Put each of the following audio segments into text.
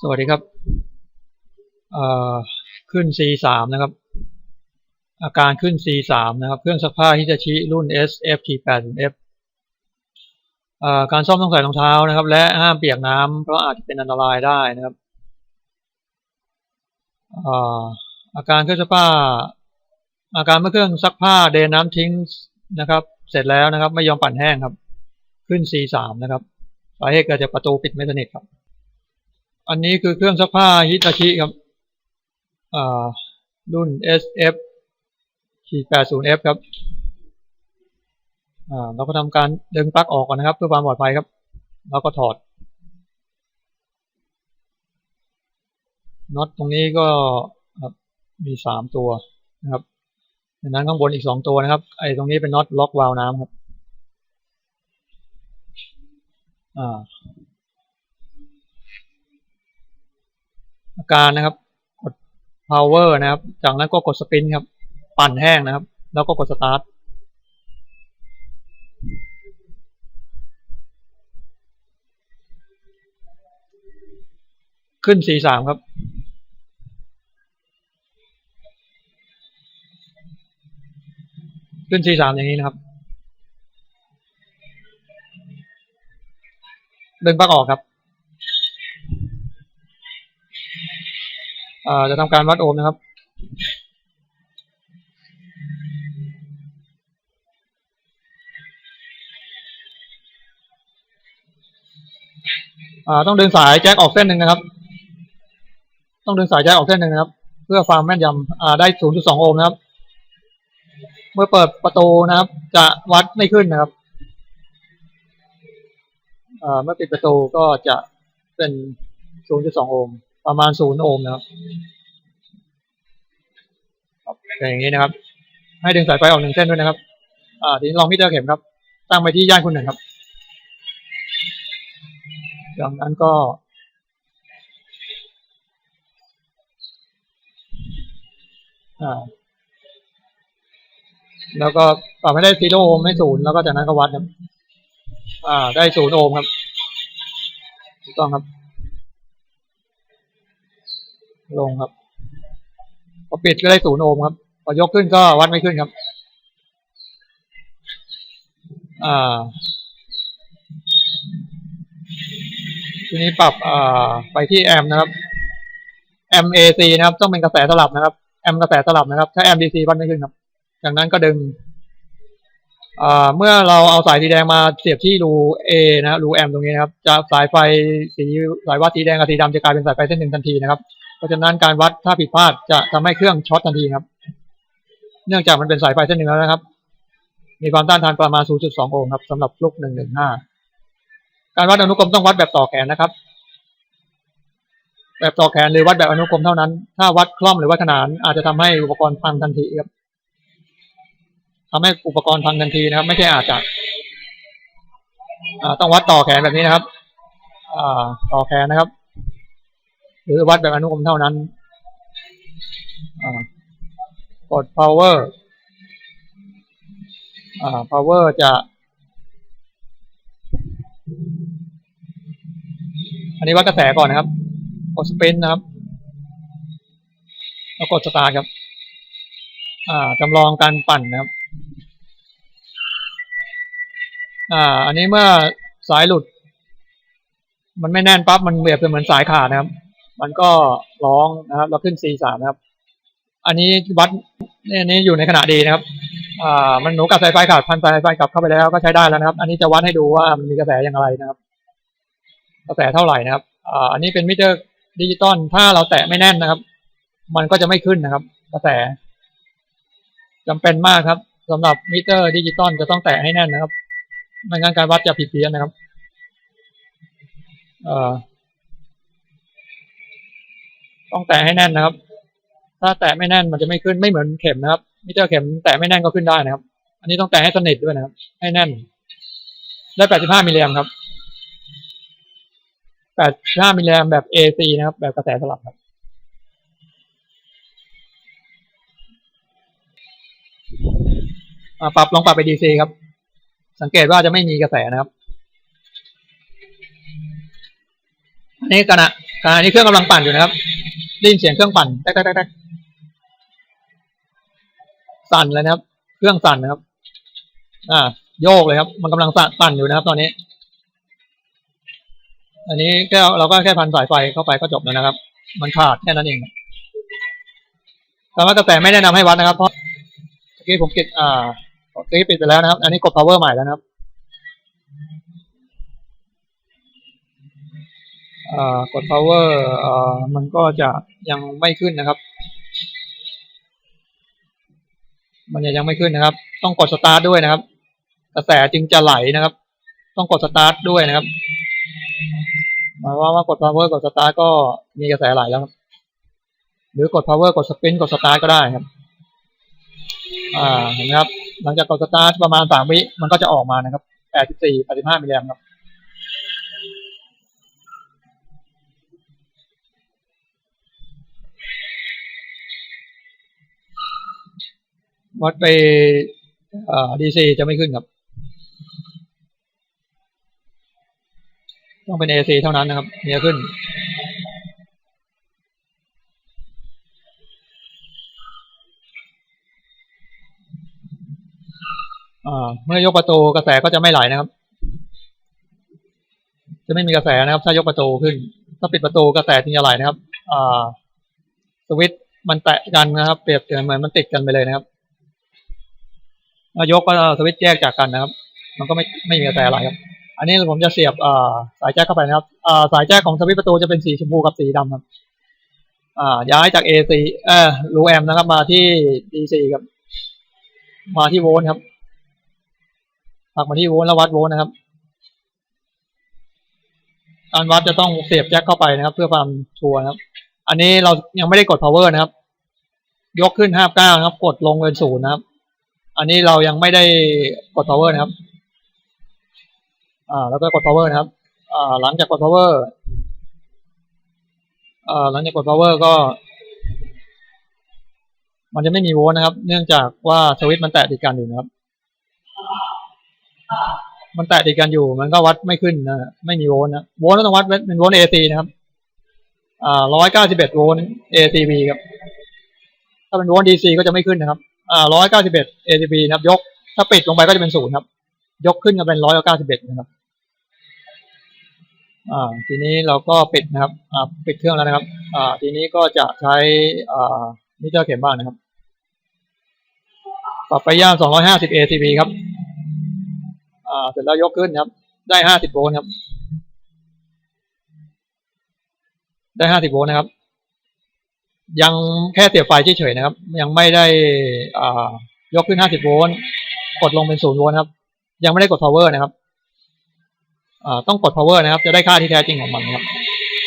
สวัสดีครับขึ้น C3 นะครับ อาการขึ้น C3 นะครับ เครื่องซักผ้าฮิตาชิรุ่น SFT80F อ่อการซ่อมต้องใส่รองเท้านะครับ และห้ามเปียกน้ำเพราะอาจจะเป็นอันตรายได้นะครับอ่ออาการเครื่องซักผ้า อาการเมื่อเครื่องซักผ้าเดนน้ำทิ้งนะครับ เสร็จแล้วนะครับ ไม่ยอมปั่นแห้งครับ ขึ้น C3 นะครับสาเหตุเกิดจากประตูปิดไม่สนิทครับ อันนี้คือเครื่องซักผ้าฮิตาชิครับรุ่น SF 80F ครับเราก็ทำการดึงปลั๊กออกก่อนนะครับ เพื่อความปลอดภัยครับ แล้วก็ถอดน็อตตรงนี้ก็มีสามตัวนะครับดังนั้นข้างบนอีกสองตัวนะครับ ไอ้ตรงนี้เป็นน็อตล็อกวาล์วน้ำครับ อ่า อาการนะครับ กด power นะครับ จากนั้นก็กดสปินครับ ปั่นแห้งนะครับ แล้วก็กด start ขึ้น C3 ครับขึ้น C3 อย่างนี้นะครับ ดึงปลั๊กออกครับ จะทำการวัดโอห์มนะครับอ่าต้องเดึงสายแจ็คออกเส้นหนึ่งนะครับ ต้องเดึงสายแจ็คออกเส้นหนึ่งนะครับ เพื่อความแม่นยำอ่าได้ 0.2 โอห์มนะครับ เมื่อเปิดประตูนะครับ จะวัดไม่ขึ้นนะครับอ่าเมื่อปิดประตูก็จะเป็น 0.2 โอห์ม ประมาณ0โอห์มนะครับอย่างนี้นะครับ ให้ดึงสายไฟออกหนึ่งเส้นด้วยนะครับ อ่าทีนี้ลองมิเตอร์เข็มครับ ตั้งไปที่ย่านคุณหนึ่งครับจากนั้นก็อ่าแล้วก็ปรับให้ได้ซีโร่โอห์มไม่ศูนย์แล้วก็จากนั้นก็วัดครับ อ่า ได้ศูนย์โอห์มครับถูกต้องครับ ลงครับ พอปิดก็ได้ศูนย์โอห์มครับ พอยกขึ้นก็วัดไม่ขึ้นครับ อ่า ทีนี้ปรับอ่าไปที่แอมนะครับแอม AC นะครับ ต้องเป็นกระแสสลับนะครับ แอมกระแสสลับนะครับ ถ้าแอม DC วัดไม่ขึ้นครับ จากนั้นก็ดึงอ่าเมื่อเราเอาสายสีแดงมาเสียบที่รู A นะรูแอมตรงนี้นะครับ จะสายไฟสีสายวัดสีแดงกับสีดำจะกลายเป็นสายไฟเส้นหนึ่งทันทีนะครับ ราะฉะนั้นการวัดถ้าผิดพลาดจะทำให้เครื่องช็อตทันทีครับ เนื่องจากมันเป็นสายไฟเส้นหนึ่งแล้วนะครับ มีความต้านทานประมาณ 0.2 โอห์มครับสำหรับลูก 115 การวัดอนุกรมต้องวัดแบบต่อแขนนะครับ แบบต่อแขนหรือวัดแบบอนุกรมเท่านั้น ถ้าวัดคล่อมหรือวัดขนานอาจจะทำให้อุปกรณ์พังทันทีครับทำให้อุปกรณ์พังทันทีนะครับ ไม่ใช่อาจจะต้องวัดต่อแขนแบบนี้นะครับต่อแขนนะครับ หรือวัดแบบอนุกรมเท่านั้นกด power power จะ อันนี้วัดกระแสก่อนนะครับ กดสปินนะครับ แล้วกดสตาร์ทครับจำลองการปั่นนะครับอ่า อันนี้เมื่อสายหลุด มันไม่แน่นปั๊บมันเบียบเป็นเหมือนสายขาดนะครับ มันก็ร้องนะครับ เราขึ้น C3 นะครับ อันนี้วัดเนี่ยนี้อยู่ในขณะดีนะครับ อ่า มันหนูกับสายไฟขาดพันสายไฟกลับเข้าไปแล้วก็ใช้ได้แล้วนะครับ อันนี้จะวัดให้ดูว่ามันมีกระแสอย่างไรนะครับ กระแสเท่าไหร่นะครับ อ่า อันนี้เป็นมิเตอร์ดิจิตอล ถ้าเราแตะไม่แน่นนะครับ มันก็จะไม่ขึ้นนะครับ กระแสจำเป็นมากครับสำหรับมิเตอร์ดิจิตอลจะต้องแตะให้แน่นนะครับ ไม่งั้นการวัดจะผิดเพี้ยนนะครับ เอ่อ ต้องแตะให้แน่นนะครับ ถ้าแตะไม่แน่นมันจะไม่ขึ้นไม่เหมือนเข็มนะครับมิเตอร์เข็มแตะไม่แน่นก็ขึ้นได้นะครับ อันนี้ต้องแตะให้สนิทด้วยนะครับ ให้แน่น ได้ 85 มิลลิแอมป์ครับ 85 มิลลิแอมป์แบบ AC นะครับ แบบกระแสสลับครับอ่าปรับลองปรับไป DC ครับ สังเกตว่าจะไม่มีกระแสนะครับ อันนี้ขณะ อ่าอันนี้เครื่องกำลังปั่นอยู่นะครับได้ยินเสียงเครื่องปั่นแตกแตกแตกสั่นเลยนะครับ เครื่องสั่นนะครับ อ่า โยกเลยครับ มันกำลังสั่นปั่นอยู่นะครับ ตอนนี้ อันนี้แค่เราก็แค่พันสายไฟเข้าไปก็จบแล้วนะครับ มันขาดแค่นั้นเองแต่ว่ากระแสไม่แนะนำให้วัดนะครับ เพราะเมื่อกี้ผมปิดอ่าเมื่อกี้ปิดไปแล้วนะครับ อันนี้กด power ใหม่แล้วนะครับ กด power มันก็จะยังไม่ขึ้นนะครับ มันจะยังไม่ขึ้นนะครับ ต้องกด start ด้วยนะครับ กระแสจึงจะไหลนะครับ ต้องกด start ด้วยนะครับหมายว่าว่ากด power กด start ก็มีกระแสไหลแล้วครับหรือกด power กด spin กด start ก็ได้ครับ อ่าเห็นไหมครับ หลังจากกด start ประมาณสามวิมันก็จะออกมานะครับแปดสิบสี่แปดสิบห้ามิลลิแอมป์ครับ วัดไปดีซีจะไม่ขึ้นครับ ต้องเป็นเอซีเท่านั้นนะครับถึงจะขึ้น เมื่อยกประตูกระแสก็จะไม่ไหลนะครับ จะไม่มีกระแสนะครับ ถ้ายกประตูขึ้น ถ้าปิดประตูกระแสถึงจะไหลนะครับสวิตช์มันแตะกันนะครับ เปรียบเสมือนมันติดกันไปเลยนะครับ ยกก็สวิตช์แยกจากกันนะครับ มันก็ไม่ไม่มีกระแสไหลครับ อันนี้ผมจะเสียบอ่าสายแจ็คเข้าไปนะครับอ่าสายแจ็คของสวิตช์ประตูจะเป็นสีชมพูกับสีดำครับอ่าย้ายจาก AC เอ่อรูแอมนะครับมาที่ DC ครับ มาที่โวลต์ครับปักมาที่โวลต์แล้ววัดโวลต์นะครับการวัดจะต้องเสียบแจ็คเข้าไปนะครับ เพื่อความชัวร์นะครับ อันนี้เรายังไม่ได้กด power นะครับ ยกขึ้นห้าเก้านะครับ กดลงเป็นศูนย์นะครับ อันนี้เรายังไม่ได้กด power นะครับ อ่า แล้วก็กด power นะครับ อ่า หลังจากกด power อ่า หลังจากกด power ก็ มันจะไม่มีโวลต์นะครับ เนื่องจากว่าสวิตช์มันแตะติดกันอยู่นะครับ มันแตะติดกันอยู่ มันก็วัดไม่ขึ้นนะ ไม่มีโวลต์นะ โวลต์ต้องวัดเป็นโวลต์ AC นะครับ อ่าร้อยเก้าสิบเอ็ดโวลต์ ACV ครับ ถ้าเป็นโวลต์ DC ก็จะไม่ขึ้นนะครับ อ่าร้อยเก้าสิบเอ็ด ACV นะครับ ยก ถ้าปิดลงไปก็จะเป็นศูนย์ครับ ยกขึ้นก็เป็นร้อยเก้าสิบเอ็ดนะครับ อ่า ทีนี้เราก็ปิดนะครับ อ่า ปิดเครื่องแล้วนะครับ อ่า ทีนี้ก็จะใช้ อ่า มิเตอร์เข็มบ้างนะครับ ปรับไปย่าง250 ACV ครับ อ่า เสร็จแล้วยกขึ้นครับ ได้50โวลต์ครับ ได้50โวลต์นะครับ ยังแค่เสียบไฟเฉยๆนะครับ ยังไม่ได้อ่ายกขึ้น 50 โวลต์ กดลงเป็น 0 โวลต์ครับ ยังไม่ได้กด power นะครับอ่าต้องกด power นะครับ จะได้ค่าที่แท้จริงของมันครับ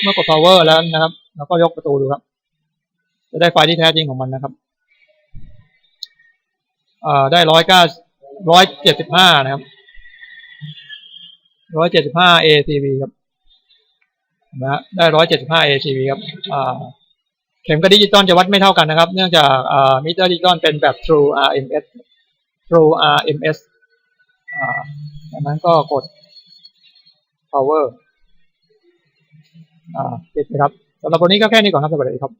เมื่อกด power แล้วนะครับ แล้วก็ยกประตูดูครับ จะได้ไฟที่แท้จริงของมันนะครับอ่าได้ร้อยเก้าร้อยเจ็ดสิบห้านะครับร้อยเจ็ดสิบห้า ACV ครับนะฮะได้ร้อยเจ็ดสิบห้า ACV ครับอ่า เข็มกับดิจิตอลจะวัดไม่เท่ากันนะครับ เนื่องจากมิเตอร์ดิจิตอลเป็นแบบ True RMS True RMS ดังนั้นก็กด power ปิดนะครับสำหรับวันนี้ก็แค่นี้ก่อนครับสวัสดีครับ